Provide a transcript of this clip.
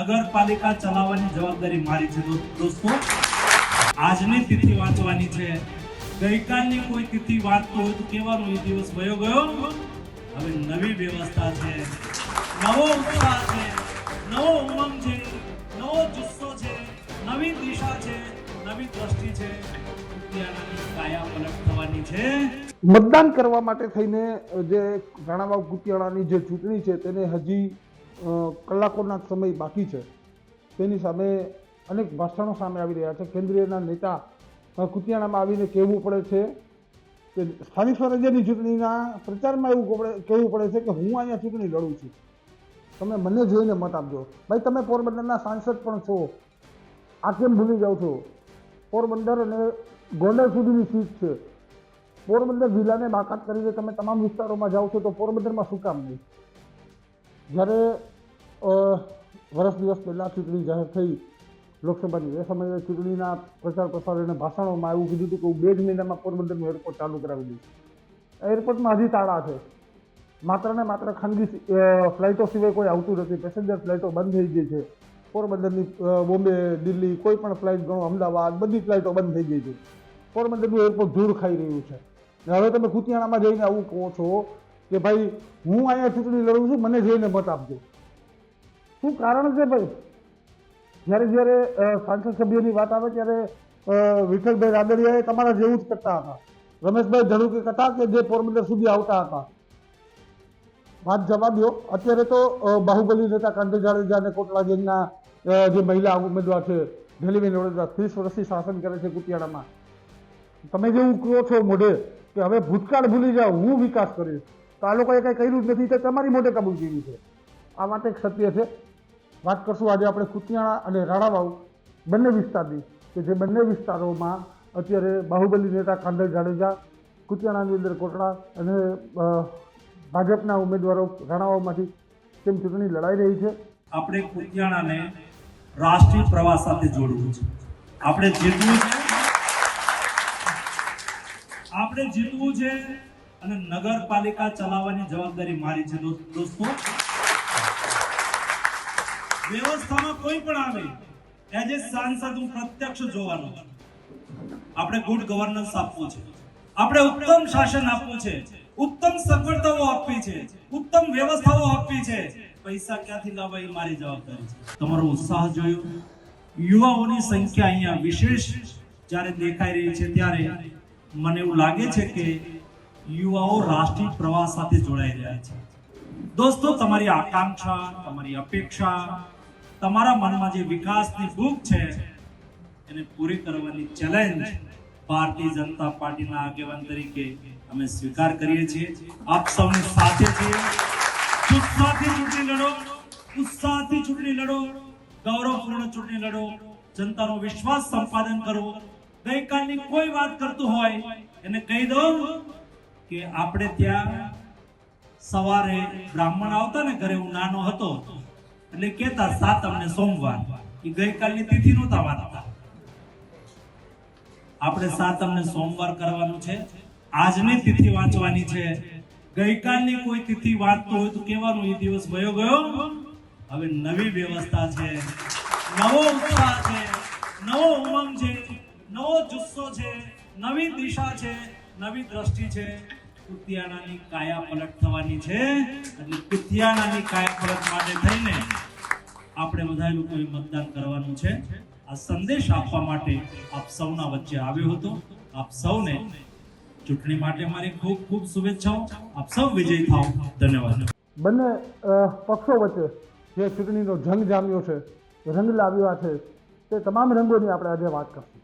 નગરપાલિકા ચલાવવાની જવાબદારી મારી છે દોસ્તો. આજની તિથિ વાંચવાની છે. ગઈકાલની કોઈ તિથિ વાંચતો હોય તો કહેવાનું એ દિવસ વયો ગયો? હવે નવી વ્યવસ્થા છે. નવો ઉત્સાહ છે. નવો ઉમંગ છે. નવો જુસ્સો છે. નવી દિશા છે. નવી દ્રષ્ટિ છે. કાયા પલટ થવાની છે. મતદાન કરવા માટે થઈને જે રાણાવાવ કુતિયાણાની જે ચૂંટણી છે, તેને હજી કલાકોના સમય બાકી છે. તેની સામે અનેક ભાષણો સામે આવી રહ્યા છે. કેન્દ્રીયના નેતા કુતિયાણામાં આવીને કહેવું પડે છે કે સ્થાનિક સ્વરાજ્યની ચૂંટણીના પ્રચારમાં એવું કહેવું પડે- છે કે હું અહીંયા ચૂંટણી લડું છું. તમે મને જોઈને મત આપજો. ભાઈ, તમે પોરબંદરના સાંસદ પણ છો. આ કેમ ભૂલી જાઓ છો? પોરબંદર અને ગોંડલ સુધીની સીટ છે. પોરબંદર જિલ્લાને બાકાત કરીને તમે તમામ વિસ્તારોમાં જાઓ છો તો પોરબંદરમાં શું કામ નહીં? જ્યારે વર્ષ દિવસ પહેલાં ચૂંટણી જાહેર થઈ. લોકસભાની એ સમયે ચૂંટણીના પ્રચાર પ્રસાર અને ભાષણોમાં એવું કીધું હતું કે હું બે જ મહિનામાં પોરબંદરનું એરપોર્ટ ચાલુ કરાવી દઈશ. એરપોર્ટમાં હજી તાળા છે. માત્ર ને માત્ર ખાનગી ફ્લાઇટો સિવાય કોઈ આવતું નથી. પેસેન્જર ફ્લાઇટો બંધ થઈ ગઈ છે. પોરબંદરની બોમ્બે, દિલ્હી કોઈ પણ ફ્લાઇટ ગણો, અમદાવાદ, બધી ફ્લાઇટો બંધ થઈ ગઈ છે. પોરબંદરનું એરપોર્ટ ધૂળ ખાઈ રહ્યું છે. હવે તમે કુતિયાણામાં જઈને આવું કહો છો કે ભાઈ હું અહીંયા ચૂંટણી લડું છું, મને જોઈને મત આપજો. શું કારણ છે ભાઈ? જ્યારે જ્યારે સાંસદ સભ્યોની વાત આવે ત્યારે વિઠ્ઠલભાઈ રાદડિયાએ તમારા જેવું જ કરતા હતા. રમેશભાઈ ધડુકે કરતા કે જે પોરબંદર સુધી આવતા હતા? વાત જવા દો. અત્યારે તો બાહુબલી નેતા કાંતિ જાડેજા અને કોટલા ગેંગના જે મહિલા ઉમેદવાર છે, ઢેલીબેન વડોદરા ત્રીસ વર્ષથી શાસન કરે છે કુતિયાણામાં તમે જેવું કહો છો મોઢે કે હવે ભૂતકાળ ભૂલી જાઓ, હું વિકાસ કરીશ. તો આ લોકોએ કંઈ કર્યું જ નથી, તો તમારી મોઢે કબૂલ કરી છે? આ માટે સત્ય છે. વાત કરશું આજે આપણે કુતિયાણા અને રાણાવાવ, બંને વિસ્તારની, કે જે બંને વિસ્તારોમાં અત્યારે બાહુબલી નેતા કાંદલ જાડેજા, કુતિયાણાની અંદર કોટડા અને ભાજપના ઉમેદવારો રાણાવાવમાંથી તેમ ચૂંટણી લડાઈ રહી છે. આપણે કુતિયાણાને રાષ્ટ્રીય પ્રવાસ સાથે જોડવું છે. આપણે જીતવું છે. આપણે જીતવું છે અને નગરપાલિકા ચલાવવાની જવાબદારી મારી છે દોસ્ત- વ્યવસ્થામાં કોઈ પણ આવે એઝ એ સાંસદ હું પ્રત્યક્ષ જોવાનો છું. આપણે ગુડ ગવર્નન્સ આપવું છે. આપણે ઉત્તમ શાસન આપવું છે. ઉત્તમ સગવડતાઓ આપવી છે. ઉત્તમ વ્યવસ્થાઓ આપવી છે. પૈસા ક્યાંથી લાવવા એ મારી જવાબદારી છે. તમારો ઉત્સાહ જોયો. યુવાઓની સંખ્યા અહીંયા વિશેષ જ્યારે દેખાઈ રહી છે ત્યારે મને એવું લાગે છે કે યુવાઓ રાષ્ટ્રીય પ્રવાહ સાથે જોડાઈ રહ્યા છે. દોસ્તો, તમારી આકાંક્ષા, તમારી અપેક્ષા તમારા મનમાં જે વિકાસની ભૂખ છે, એને પૂરી કરવાની ચેલેન્જ ભારતીય જનતા પાર્ટીના આગેવાન તરીકે અમે સ્વીકાર કરીએ છીએ. આપ સૌની સાથે છીએ. ઉત્સાહથી ચૂંટણી લડો. ઉત્સાહથી ચૂંટણી લડો. ગૌરવપૂર્ણ ચૂંટણી લડો. જનતાનો વિશ્વાસ સંપાદન કરો ગઈકાલની કોઈ વાત કરતું હોય, એને કહી દઉં કે આપણે ત્યાં સવારે બ્રાહ્મણ આવતા ને ઘરે હું નાનો હતો એટલે કેતા સાતમ ને સોમવાર. એ ગઈકાલની તિથિ નહોતા વાંચતા. આપણે સાતમ ને સોમવાર કરવાનું છે. આજની તિથિ વાંચવાની છે. ગઈકાલની કોઈ તિથિ વાંચતો હોય તો કહેવાનું એ દિવસ વયો ગયો. હવે નવી વ્યવસ્થા છે. નવો ઉત્સાહ છે. નવો ઉમંગ છે. નવો જુસ્સો છે. નવી દિશા છે. નવી દ્રષ્ટિ છે. કુતિયાણાની કાયા પલટ થવાની છે. એટલે કુતિયાણાની કાયા પલટ માટે થઈને આપણે બધા લોકોએ મતદાન કરવાનું છે. આ સંદેશ આપવા માટે આપ સૌના વચ્ચે આવ્યો હતો. આપ સૌને ચૂંટણી માટે મારી ખૂબ ખૂબ શુભેચ્છાઓ. આપ સૌ વિજય થાઓ ધન્યવાદ. બંને પક્ષો વચ્ચે જે ચૂંટણીનો જંગ જામ્યો છે, રંગ લાવ્યા છે, તે તમામ રંગોની આપણે આજે વાત કરશું.